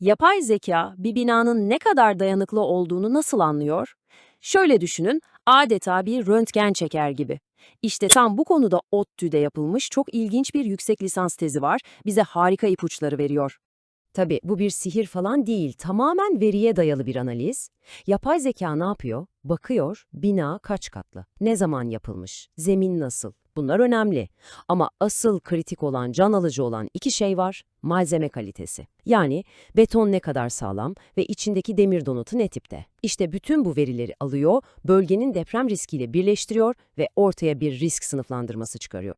Yapay zeka bir binanın ne kadar dayanıklı olduğunu nasıl anlıyor? Şöyle düşünün, adeta bir röntgen çeker gibi. İşte tam bu konuda ODTÜ'de yapılmış çok ilginç bir yüksek lisans tezi var, bize harika ipuçları veriyor. Tabii bu bir sihir falan değil, tamamen veriye dayalı bir analiz. Yapay zeka ne yapıyor? Bakıyor, bina kaç katlı, ne zaman yapılmış, zemin nasıl? Bunlar önemli. Ama asıl kritik olan, can alıcı olan iki şey var. Malzeme kalitesi. Yani beton ne kadar sağlam ve içindeki demir donutu ne tipte. İşte bütün bu verileri alıyor, bölgenin deprem riskiyle birleştiriyor ve ortaya bir risk sınıflandırması çıkarıyor.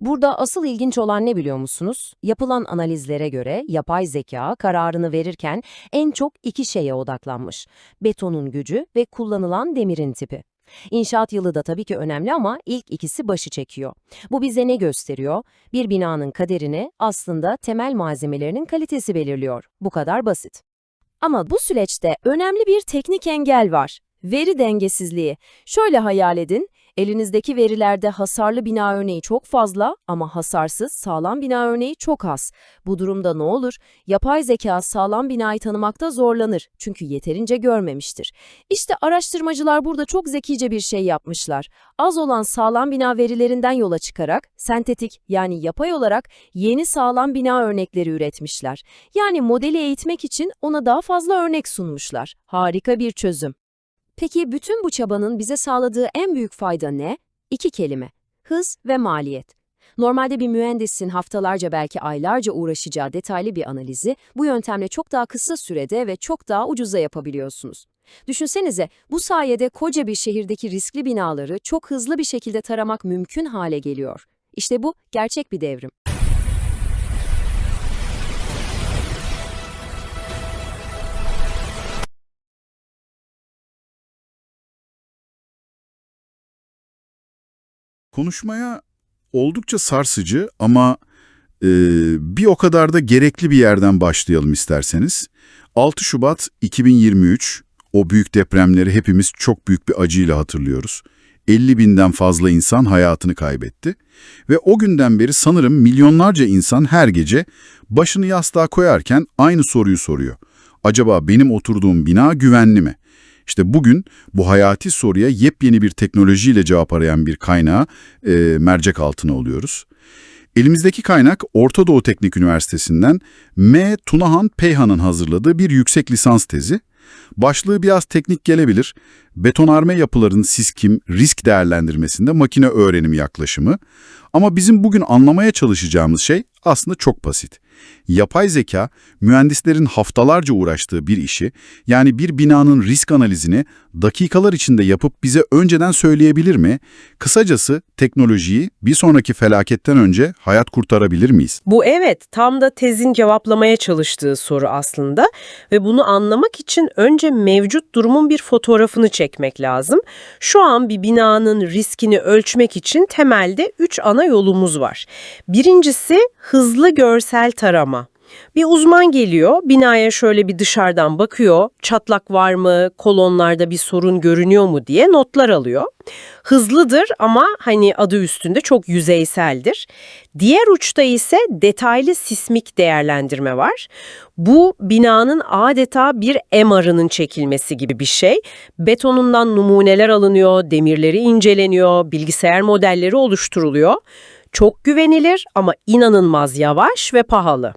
Burada asıl ilginç olan ne biliyor musunuz? Yapılan analizlere göre yapay zeka kararını verirken en çok iki şeye odaklanmış. Betonun gücü ve kullanılan demirin tipi. İnşaat yılı da tabii ki önemli ama ilk ikisi başı çekiyor. Bu bize ne gösteriyor? Bir binanın kaderini aslında temel malzemelerinin kalitesi belirliyor. Bu kadar basit. Ama bu süreçte önemli bir teknik engel var. Veri dengesizliği. Şöyle hayal edin, elinizdeki verilerde hasarlı bina örneği çok fazla ama hasarsız sağlam bina örneği çok az. Bu durumda ne olur? Yapay zeka sağlam binayı tanımakta zorlanır çünkü yeterince görmemiştir. İşte araştırmacılar burada çok zekice bir şey yapmışlar. Az olan sağlam bina verilerinden yola çıkarak sentetik yani yapay olarak yeni sağlam bina örnekleri üretmişler. Yani modeli eğitmek için ona daha fazla örnek sunmuşlar. Harika bir çözüm. Peki bütün bu çabanın bize sağladığı en büyük fayda ne? İki kelime. Hız ve maliyet. Normalde bir mühendisin haftalarca belki aylarca uğraşacağı detaylı bir analizi bu yöntemle çok daha kısa sürede ve çok daha ucuza yapabiliyorsunuz. Düşünsenize bu sayede koca bir şehirdeki riskli binaları çok hızlı bir şekilde taramak mümkün hale geliyor. İşte bu gerçek bir devrim. Konuşmaya oldukça sarsıcı ama e, bir o kadar da gerekli bir yerden başlayalım isterseniz. 6 Şubat 2023, o büyük depremleri hepimiz çok büyük bir acıyla hatırlıyoruz. 50 binden fazla insan hayatını kaybetti ve o günden beri sanırım milyonlarca insan her gece başını yastığa koyarken aynı soruyu soruyor. Acaba benim oturduğum bina güvenli mi? İşte bugün bu hayati soruya yepyeni bir teknolojiyle cevap arayan bir kaynağı e, mercek altına oluyoruz. Elimizdeki kaynak Orta Doğu Teknik Üniversitesi'nden M. Tunahan Peyhan'ın hazırladığı bir yüksek lisans tezi. Başlığı biraz teknik gelebilir. Betonarme yapıların siskim, risk değerlendirmesinde makine öğrenim yaklaşımı. Ama bizim bugün anlamaya çalışacağımız şey aslında çok basit. Yapay zeka, mühendislerin haftalarca uğraştığı bir işi, yani bir binanın risk analizini dakikalar içinde yapıp bize önceden söyleyebilir mi? Kısacası teknolojiyi bir sonraki felaketten önce hayat kurtarabilir miyiz? Bu evet, tam da tezin cevaplamaya çalıştığı soru aslında ve bunu anlamak için önce mevcut durumun bir fotoğrafını çekmek lazım. Şu an bir binanın riskini ölçmek için temelde 3 ana yolumuz var. Birincisi hızlı görsel tarama. Bir uzman geliyor, binaya şöyle bir dışarıdan bakıyor, çatlak var mı, kolonlarda bir sorun görünüyor mu diye notlar alıyor. Hızlıdır ama hani adı üstünde çok yüzeyseldir. Diğer uçta ise detaylı sismik değerlendirme var. Bu binanın adeta bir MR'ının çekilmesi gibi bir şey. Betonundan numuneler alınıyor, demirleri inceleniyor, bilgisayar modelleri oluşturuluyor. Çok güvenilir ama inanılmaz yavaş ve pahalı.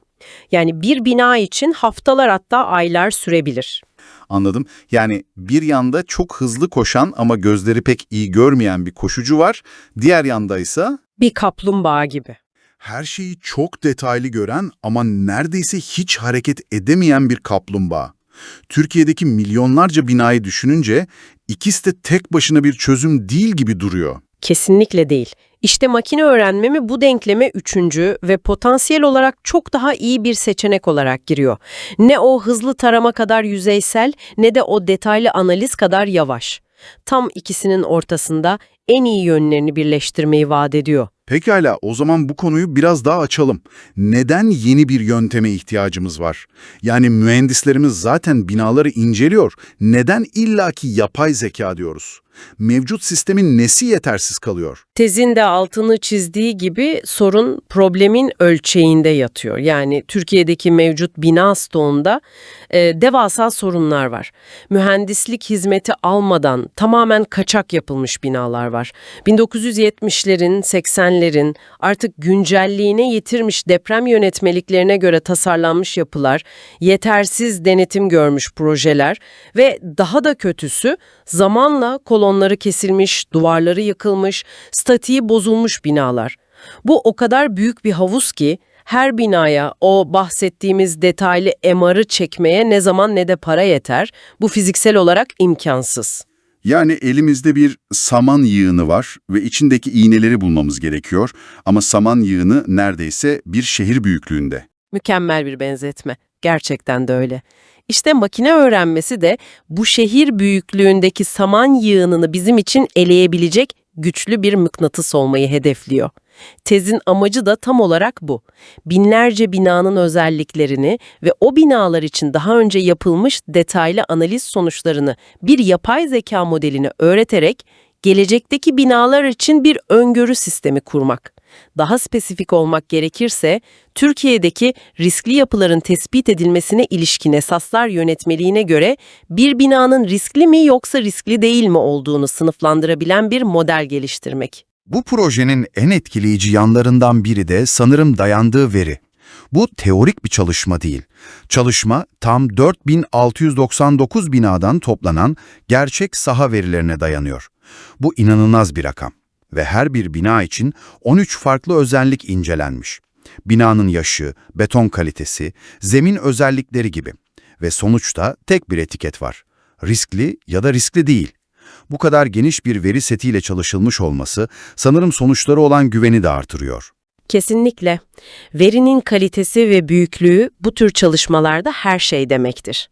Yani bir bina için haftalar hatta aylar sürebilir. Anladım. Yani bir yanda çok hızlı koşan ama gözleri pek iyi görmeyen bir koşucu var. Diğer yanda ise Bir kaplumbağa gibi. her şeyi çok detaylı gören ama neredeyse hiç hareket edemeyen bir kaplumbağa. Türkiye'deki milyonlarca binayı düşününce ikisi de tek başına bir çözüm değil gibi duruyor. Kesinlikle değil. İşte makine öğrenmemi bu denkleme üçüncü ve potansiyel olarak çok daha iyi bir seçenek olarak giriyor. Ne o hızlı tarama kadar yüzeysel ne de o detaylı analiz kadar yavaş. Tam ikisinin ortasında en iyi yönlerini birleştirmeyi vaat ediyor. Pekala, o zaman bu konuyu biraz daha açalım. Neden yeni bir yönteme ihtiyacımız var? Yani mühendislerimiz zaten binaları inceliyor. Neden illaki yapay zeka diyoruz? Mevcut sistemin nesi yetersiz kalıyor? Tezin de altını çizdiği gibi sorun problemin ölçeğinde yatıyor. Yani Türkiye'deki mevcut bina stoğunda e, devasa sorunlar var. Mühendislik hizmeti almadan tamamen kaçak yapılmış binalar var. 1970'lerin, 80'lerin artık güncelliğine yitirmiş deprem yönetmeliklerine göre tasarlanmış yapılar, yetersiz denetim görmüş projeler ve daha da kötüsü zamanla kolonları kesilmiş, duvarları yıkılmış, statiği bozulmuş binalar. Bu o kadar büyük bir havuz ki her binaya o bahsettiğimiz detaylı MR'ı çekmeye ne zaman ne de para yeter. Bu fiziksel olarak imkansız. Yani elimizde bir saman yığını var ve içindeki iğneleri bulmamız gerekiyor ama saman yığını neredeyse bir şehir büyüklüğünde. Mükemmel bir benzetme. Gerçekten de öyle. İşte makine öğrenmesi de bu şehir büyüklüğündeki saman yığınını bizim için eleyebilecek güçlü bir mıknatıs olmayı hedefliyor. Tezin amacı da tam olarak bu. Binlerce binanın özelliklerini ve o binalar için daha önce yapılmış detaylı analiz sonuçlarını bir yapay zeka modeline öğreterek gelecekteki binalar için bir öngörü sistemi kurmak. Daha spesifik olmak gerekirse, Türkiye'deki riskli yapıların tespit edilmesine ilişkin esaslar yönetmeliğine göre bir binanın riskli mi yoksa riskli değil mi olduğunu sınıflandırabilen bir model geliştirmek. Bu projenin en etkileyici yanlarından biri de sanırım dayandığı veri. Bu teorik bir çalışma değil. Çalışma tam 4699 binadan toplanan gerçek saha verilerine dayanıyor. Bu inanılmaz bir rakam ve her bir bina için 13 farklı özellik incelenmiş. Binanın yaşı, beton kalitesi, zemin özellikleri gibi. Ve sonuçta tek bir etiket var. Riskli ya da riskli değil. Bu kadar geniş bir veri setiyle çalışılmış olması sanırım sonuçları olan güveni de artırıyor. Kesinlikle. Verinin kalitesi ve büyüklüğü bu tür çalışmalarda her şey demektir.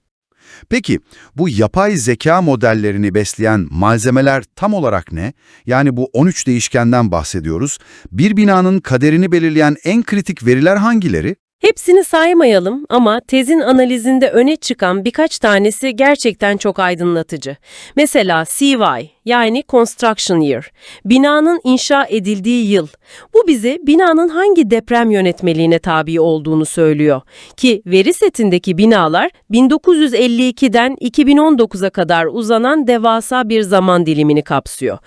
Peki bu yapay zeka modellerini besleyen malzemeler tam olarak ne? Yani bu 13 değişkenden bahsediyoruz. Bir binanın kaderini belirleyen en kritik veriler hangileri? Hepsini saymayalım ama tezin analizinde öne çıkan birkaç tanesi gerçekten çok aydınlatıcı. Mesela CY yani Construction Year, binanın inşa edildiği yıl. Bu bize binanın hangi deprem yönetmeliğine tabi olduğunu söylüyor. Ki veri setindeki binalar 1952'den 2019'a kadar uzanan devasa bir zaman dilimini kapsıyor.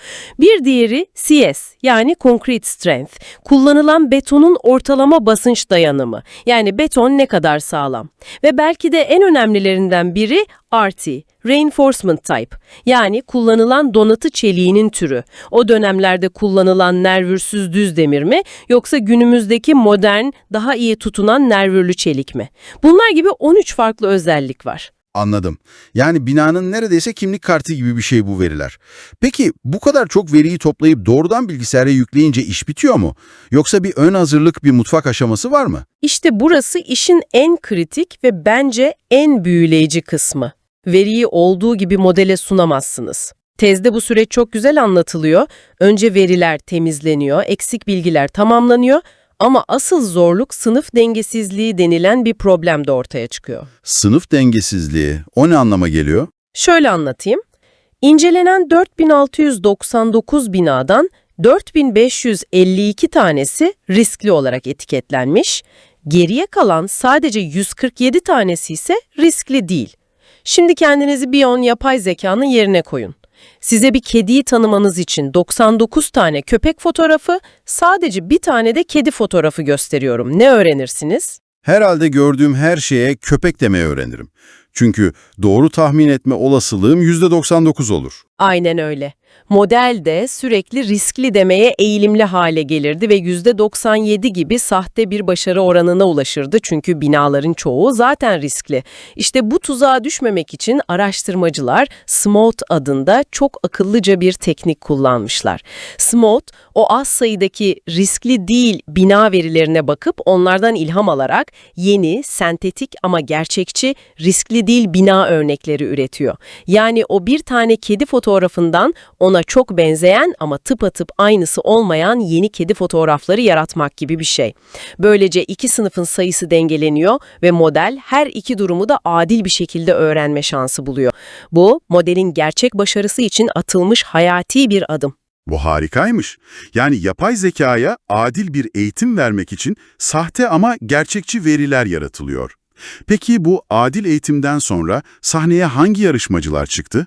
Bir diğeri CS yani Concrete Strength, kullanılan betonun ortalama basınç dayanımı. Yani beton ne kadar sağlam. Ve belki de en önemlilerinden biri RT, Reinforcement Type, yani kullanılan donatı çeliğinin türü. O dönemlerde kullanılan nervürsüz düz demir mi yoksa günümüzdeki modern, daha iyi tutunan nervürlü çelik mi? Bunlar gibi 13 farklı özellik var. Anladım. Yani binanın neredeyse kimlik kartı gibi bir şey bu veriler. Peki bu kadar çok veriyi toplayıp doğrudan bilgisayara yükleyince iş bitiyor mu? Yoksa bir ön hazırlık, bir mutfak aşaması var mı? İşte burası işin en kritik ve bence en büyüleyici kısmı. Veriyi olduğu gibi modele sunamazsınız. Tezde bu süreç çok güzel anlatılıyor. Önce veriler temizleniyor, eksik bilgiler tamamlanıyor ama asıl zorluk sınıf dengesizliği denilen bir problem de ortaya çıkıyor. Sınıf dengesizliği, o ne anlama geliyor? Şöyle anlatayım. İncelenen 4699 binadan 4552 tanesi riskli olarak etiketlenmiş, geriye kalan sadece 147 tanesi ise riskli değil. Şimdi kendinizi Bion yapay zekanın yerine koyun. Size bir kediyi tanımanız için 99 tane köpek fotoğrafı, sadece bir tane de kedi fotoğrafı gösteriyorum. Ne öğrenirsiniz? Herhalde gördüğüm her şeye köpek demeyi öğrenirim. Çünkü doğru tahmin etme olasılığım %99 olur. Aynen öyle. Model de sürekli riskli demeye eğilimli hale gelirdi ve %97 gibi sahte bir başarı oranına ulaşırdı çünkü binaların çoğu zaten riskli. İşte bu tuzağa düşmemek için araştırmacılar SMOT adında çok akıllıca bir teknik kullanmışlar. SMOT, o az sayıdaki riskli değil bina verilerine bakıp onlardan ilham alarak yeni, sentetik ama gerçekçi riskli değil bina örnekleri üretiyor. Yani o bir tane kedi fotoğrafından ona çok benzeyen ama tıpatıp aynısı olmayan yeni kedi fotoğrafları yaratmak gibi bir şey. Böylece iki sınıfın sayısı dengeleniyor ve model her iki durumu da adil bir şekilde öğrenme şansı buluyor. Bu, modelin gerçek başarısı için atılmış hayati bir adım. Bu harikaymış. Yani yapay zekaya adil bir eğitim vermek için sahte ama gerçekçi veriler yaratılıyor. Peki bu adil eğitimden sonra sahneye hangi yarışmacılar çıktı?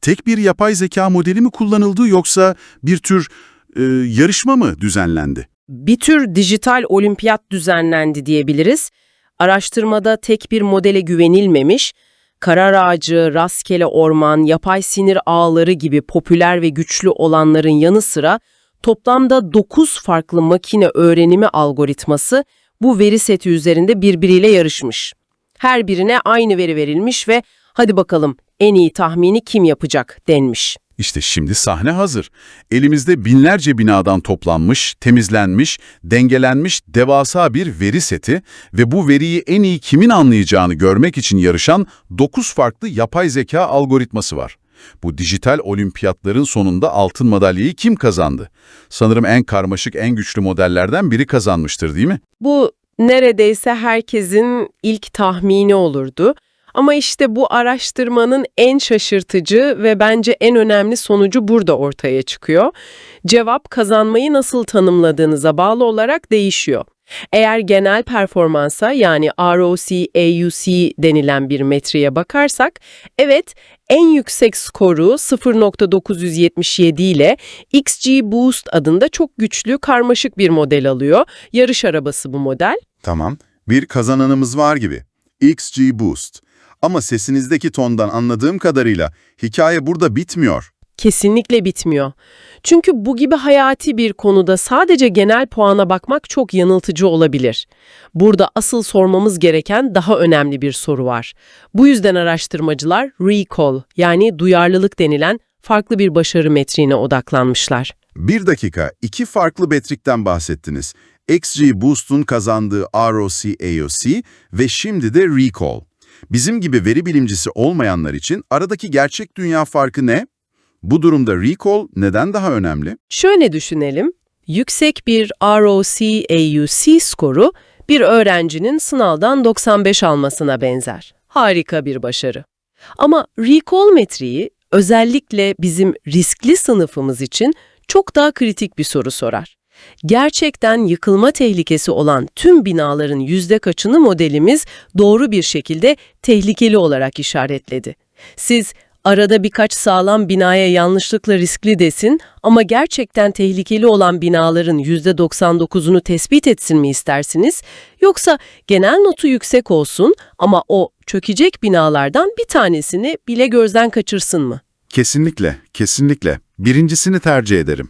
Tek bir yapay zeka modeli mi kullanıldı yoksa bir tür e, yarışma mı düzenlendi? bir tür dijital olimpiyat düzenlendi diyebiliriz. Araştırmada tek bir modele güvenilmemiş, karar ağacı, rastgele orman, yapay sinir ağları gibi popüler ve güçlü olanların yanı sıra toplamda 9 farklı makine öğrenimi algoritması bu veri seti üzerinde birbiriyle yarışmış. Her birine aynı veri verilmiş ve hadi bakalım en iyi tahmini kim yapacak denmiş. İşte şimdi sahne hazır. Elimizde binlerce binadan toplanmış, temizlenmiş, dengelenmiş devasa bir veri seti ve bu veriyi en iyi kimin anlayacağını görmek için yarışan 9 farklı yapay zeka algoritması var. Bu dijital olimpiyatların sonunda altın madalyayı kim kazandı? Sanırım en karmaşık, en güçlü modellerden biri kazanmıştır değil mi? Bu neredeyse herkesin ilk tahmini olurdu. Ama işte bu araştırmanın en şaşırtıcı ve bence en önemli sonucu burada ortaya çıkıyor. Cevap kazanmayı nasıl tanımladığınıza bağlı olarak değişiyor. Eğer genel performansa yani ROC, AUC denilen bir metriğe bakarsak, evet en yüksek skoru 0.977 ile XG Boost adında çok güçlü, karmaşık bir model alıyor. Yarış arabası bu model. Tamam, bir kazananımız var gibi. XG Boost. Ama sesinizdeki tondan anladığım kadarıyla hikaye burada bitmiyor. Kesinlikle bitmiyor. Çünkü bu gibi hayati bir konuda sadece genel puana bakmak çok yanıltıcı olabilir. Burada asıl sormamız gereken daha önemli bir soru var. Bu yüzden araştırmacılar recall yani duyarlılık denilen farklı bir başarı metriğine odaklanmışlar. Bir dakika, iki farklı metrikten bahsettiniz. XG Boost'un kazandığı ROC, AOC ve şimdi de Recall. Bizim gibi veri bilimcisi olmayanlar için aradaki gerçek dünya farkı ne? Bu durumda Recall neden daha önemli? Şöyle düşünelim. Yüksek bir ROC-AUC skoru bir öğrencinin sınavdan 95 almasına benzer. Harika bir başarı. Ama recall metriği özellikle bizim riskli sınıfımız için çok daha kritik bir soru sorar. Gerçekten yıkılma tehlikesi olan tüm binaların yüzde kaçını modelimiz doğru bir şekilde tehlikeli olarak işaretledi. Siz arada birkaç sağlam binaya yanlışlıkla riskli desin ama gerçekten tehlikeli olan binaların %99'unu tespit etsin mi istersiniz? Yoksa genel notu yüksek olsun ama o çökecek binalardan bir tanesini bile gözden kaçırsın mı? Kesinlikle, kesinlikle. Birincisini tercih ederim.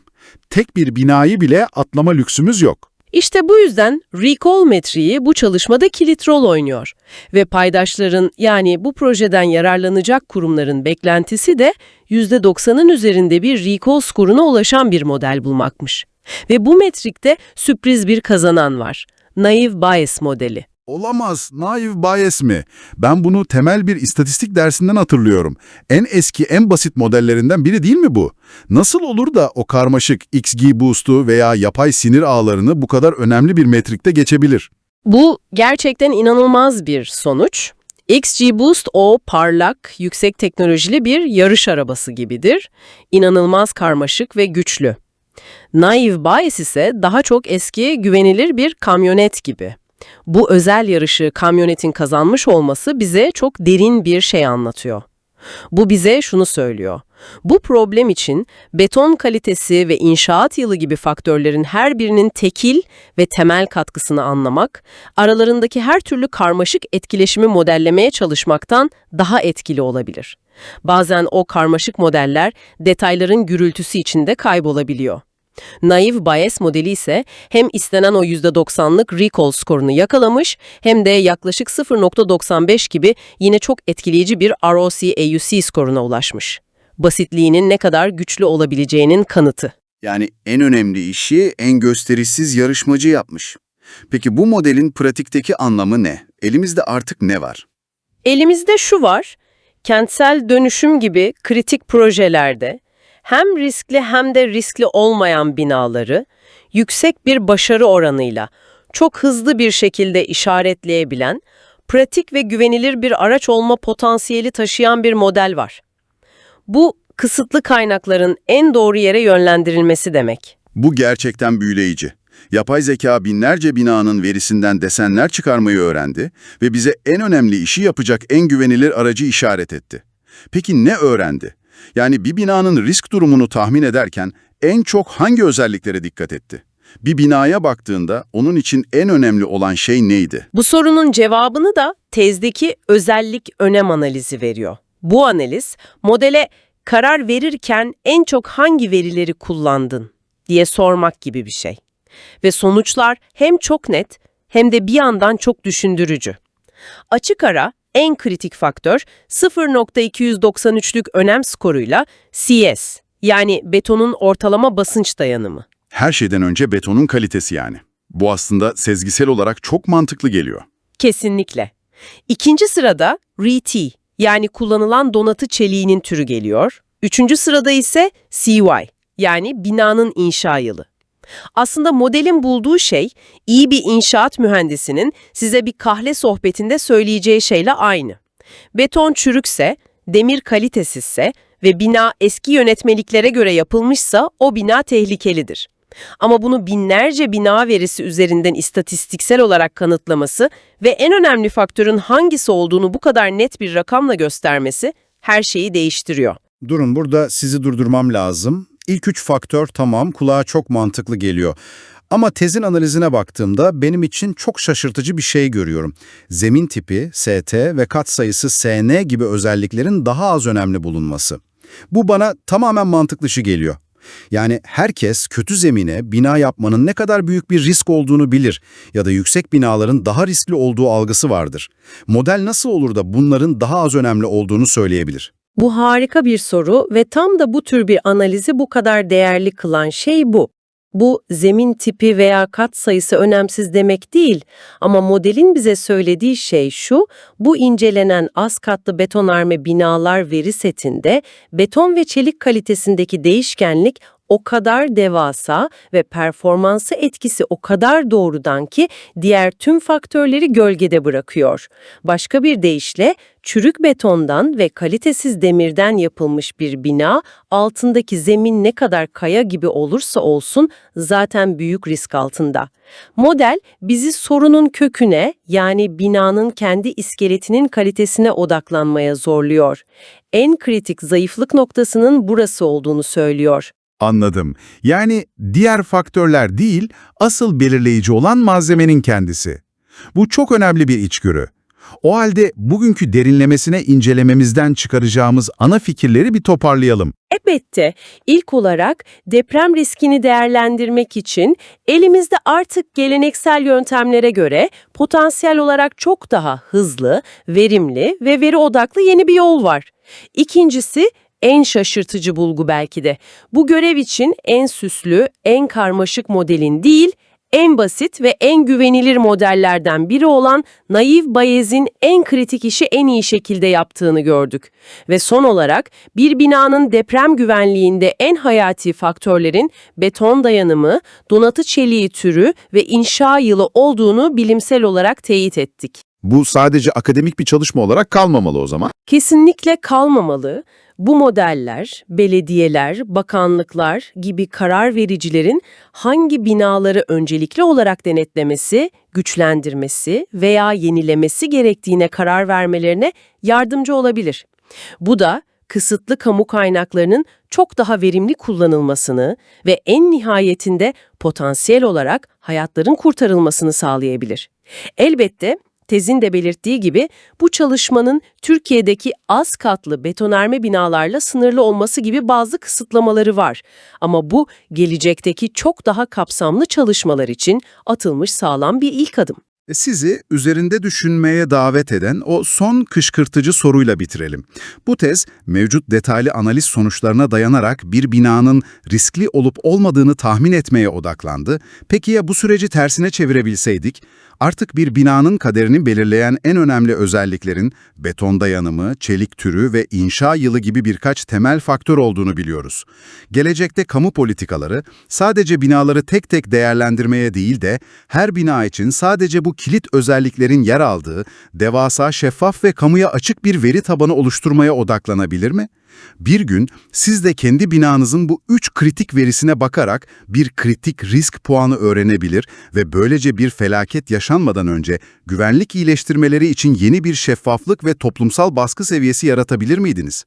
Tek bir binayı bile atlama lüksümüz yok. İşte bu yüzden recall metriği bu çalışmada kilit rol oynuyor. Ve paydaşların yani bu projeden yararlanacak kurumların beklentisi de %90'ın üzerinde bir recall skoruna ulaşan bir model bulmakmış. Ve bu metrikte sürpriz bir kazanan var. Naive Bayes modeli. Olamaz, naive bias mi? Ben bunu temel bir istatistik dersinden hatırlıyorum. En eski, en basit modellerinden biri değil mi bu? Nasıl olur da o karmaşık XG boost'u veya yapay sinir ağlarını bu kadar önemli bir metrikte geçebilir? Bu gerçekten inanılmaz bir sonuç. XG Boost o parlak, yüksek teknolojili bir yarış arabası gibidir. İnanılmaz karmaşık ve güçlü. Naive Bias ise daha çok eski, güvenilir bir kamyonet gibi. Bu özel yarışı kamyonetin kazanmış olması bize çok derin bir şey anlatıyor. Bu bize şunu söylüyor. Bu problem için beton kalitesi ve inşaat yılı gibi faktörlerin her birinin tekil ve temel katkısını anlamak, aralarındaki her türlü karmaşık etkileşimi modellemeye çalışmaktan daha etkili olabilir. Bazen o karmaşık modeller detayların gürültüsü içinde kaybolabiliyor. Naive Bayes modeli ise hem istenen o %90'lık recall skorunu yakalamış hem de yaklaşık 0.95 gibi yine çok etkileyici bir ROC-AUC skoruna ulaşmış. Basitliğinin ne kadar güçlü olabileceğinin kanıtı. Yani en önemli işi en gösterişsiz yarışmacı yapmış. Peki bu modelin pratikteki anlamı ne? Elimizde artık ne var? Elimizde şu var, kentsel dönüşüm gibi kritik projelerde hem riskli hem de riskli olmayan binaları yüksek bir başarı oranıyla çok hızlı bir şekilde işaretleyebilen, pratik ve güvenilir bir araç olma potansiyeli taşıyan bir model var. Bu kısıtlı kaynakların en doğru yere yönlendirilmesi demek. Bu gerçekten büyüleyici. Yapay zeka binlerce binanın verisinden desenler çıkarmayı öğrendi ve bize en önemli işi yapacak en güvenilir aracı işaret etti. Peki ne öğrendi? Yani bir binanın risk durumunu tahmin ederken en çok hangi özelliklere dikkat etti? Bir binaya baktığında onun için en önemli olan şey neydi? Bu sorunun cevabını da tezdeki özellik önem analizi veriyor. Bu analiz modele karar verirken en çok hangi verileri kullandın diye sormak gibi bir şey. Ve sonuçlar hem çok net hem de bir yandan çok düşündürücü. Açık ara en kritik faktör 0.293'lük önem skoruyla CS yani betonun ortalama basınç dayanımı. Her şeyden önce betonun kalitesi yani. Bu aslında sezgisel olarak çok mantıklı geliyor. Kesinlikle. İkinci sırada RET yani kullanılan donatı çeliğinin türü geliyor. Üçüncü sırada ise CY yani binanın inşa yılı. Aslında modelin bulduğu şey iyi bir inşaat mühendisinin size bir kahle sohbetinde söyleyeceği şeyle aynı. Beton çürükse, demir kalitesizse ve bina eski yönetmeliklere göre yapılmışsa o bina tehlikelidir. Ama bunu binlerce bina verisi üzerinden istatistiksel olarak kanıtlaması ve en önemli faktörün hangisi olduğunu bu kadar net bir rakamla göstermesi her şeyi değiştiriyor. Durun burada sizi durdurmam lazım. İlk üç faktör tamam kulağa çok mantıklı geliyor. Ama tezin analizine baktığımda benim için çok şaşırtıcı bir şey görüyorum. Zemin tipi, ST ve kat sayısı SN gibi özelliklerin daha az önemli bulunması. Bu bana tamamen mantıklı dışı geliyor. Yani herkes kötü zemine bina yapmanın ne kadar büyük bir risk olduğunu bilir ya da yüksek binaların daha riskli olduğu algısı vardır. Model nasıl olur da bunların daha az önemli olduğunu söyleyebilir? Bu harika bir soru ve tam da bu tür bir analizi bu kadar değerli kılan şey bu. Bu zemin tipi veya kat sayısı önemsiz demek değil ama modelin bize söylediği şey şu, bu incelenen az katlı betonarme binalar veri setinde beton ve çelik kalitesindeki değişkenlik o kadar devasa ve performansı etkisi o kadar doğrudan ki diğer tüm faktörleri gölgede bırakıyor. Başka bir deyişle çürük betondan ve kalitesiz demirden yapılmış bir bina altındaki zemin ne kadar kaya gibi olursa olsun zaten büyük risk altında. Model bizi sorunun köküne yani binanın kendi iskeletinin kalitesine odaklanmaya zorluyor. En kritik zayıflık noktasının burası olduğunu söylüyor. Anladım. Yani diğer faktörler değil, asıl belirleyici olan malzemenin kendisi. Bu çok önemli bir içgörü. O halde bugünkü derinlemesine incelememizden çıkaracağımız ana fikirleri bir toparlayalım. Elbette ilk olarak deprem riskini değerlendirmek için elimizde artık geleneksel yöntemlere göre potansiyel olarak çok daha hızlı, verimli ve veri odaklı yeni bir yol var. İkincisi en şaşırtıcı bulgu belki de. Bu görev için en süslü, en karmaşık modelin değil, en basit ve en güvenilir modellerden biri olan Naiv Bayez'in en kritik işi en iyi şekilde yaptığını gördük. Ve son olarak bir binanın deprem güvenliğinde en hayati faktörlerin beton dayanımı, donatı çeliği türü ve inşa yılı olduğunu bilimsel olarak teyit ettik. Bu sadece akademik bir çalışma olarak kalmamalı o zaman. Kesinlikle kalmamalı. Bu modeller, belediyeler, bakanlıklar gibi karar vericilerin hangi binaları öncelikli olarak denetlemesi, güçlendirmesi veya yenilemesi gerektiğine karar vermelerine yardımcı olabilir. Bu da kısıtlı kamu kaynaklarının çok daha verimli kullanılmasını ve en nihayetinde potansiyel olarak hayatların kurtarılmasını sağlayabilir. Elbette Tezin de belirttiği gibi bu çalışmanın Türkiye'deki az katlı betonarme binalarla sınırlı olması gibi bazı kısıtlamaları var. Ama bu gelecekteki çok daha kapsamlı çalışmalar için atılmış sağlam bir ilk adım. E, Sizi üzerinde düşünmeye davet eden o son kışkırtıcı soruyla bitirelim. Bu tez mevcut detaylı analiz sonuçlarına dayanarak bir binanın riskli olup olmadığını tahmin etmeye odaklandı. Peki ya bu süreci tersine çevirebilseydik? Artık bir binanın kaderini belirleyen en önemli özelliklerin beton dayanımı, çelik türü ve inşa yılı gibi birkaç temel faktör olduğunu biliyoruz. Gelecekte kamu politikaları sadece binaları tek tek değerlendirmeye değil de her bina için sadece bu kilit özelliklerin yer aldığı devasa, şeffaf ve kamuya açık bir veri tabanı oluşturmaya odaklanabilir mi? Bir gün siz de kendi binanızın bu üç kritik verisine bakarak bir kritik risk puanı öğrenebilir ve böylece bir felaket yaşanmadan önce güvenlik iyileştirmeleri için yeni bir şeffaflık ve toplumsal baskı seviyesi yaratabilir miydiniz?